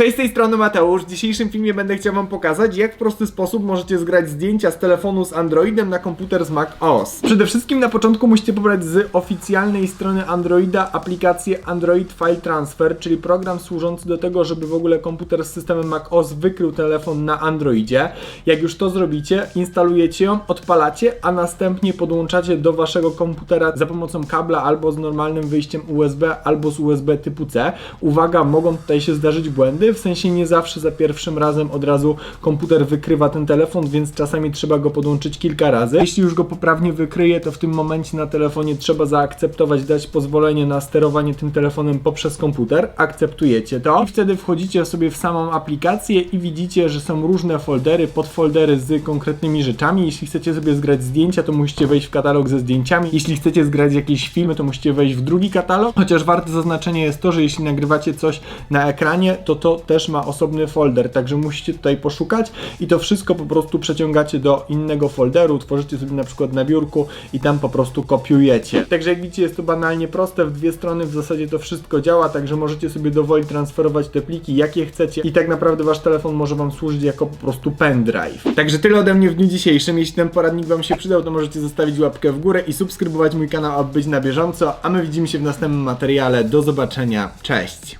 Cześć, z tej strony Mateusz. W dzisiejszym filmie będę chciał wam pokazać, jak w prosty sposób możecie zgrać zdjęcia z telefonu z Androidem na komputer z Mac OS. Przede wszystkim na początku musicie pobrać z oficjalnej strony Androida aplikację Android File Transfer, czyli program służący do tego, żeby w ogóle komputer z systemem Mac OS wykrył telefon na Androidzie. Jak już to zrobicie, instalujecie ją, odpalacie, a następnie podłączacie do waszego komputera za pomocą kabla albo z normalnym wyjściem USB, albo z USB typu C. Uwaga, mogą tutaj się zdarzyć błędy, w sensie nie zawsze za pierwszym razem od razu komputer wykrywa ten telefon, więc czasami trzeba go podłączyć kilka razy. Jeśli już go poprawnie wykryje, to w tym momencie na telefonie trzeba zaakceptować, dać pozwolenie na sterowanie tym telefonem poprzez komputer. Akceptujecie to i wtedy wchodzicie sobie w samą aplikację i widzicie, że są różne foldery, podfoldery z konkretnymi rzeczami. Jeśli chcecie sobie zgrać zdjęcia, to musicie wejść w katalog ze zdjęciami. Jeśli chcecie zgrać jakieś filmy, to musicie wejść w drugi katalog. Chociaż warte zaznaczenia jest to, że jeśli nagrywacie coś na ekranie, to to też ma osobny folder, także musicie tutaj poszukać i to wszystko po prostu przeciągacie do innego folderu, tworzycie sobie na przykład na biurku i tam po prostu kopiujecie. Także jak widzicie jest to banalnie proste, w dwie strony w zasadzie to wszystko działa, także możecie sobie dowoli transferować te pliki jakie chcecie i tak naprawdę wasz telefon może wam służyć jako po prostu pendrive. Także tyle ode mnie w dniu dzisiejszym. Jeśli ten poradnik wam się przydał, to możecie zostawić łapkę w górę i subskrybować mój kanał, aby być na bieżąco, a my widzimy się w następnym materiale. Do zobaczenia. Cześć!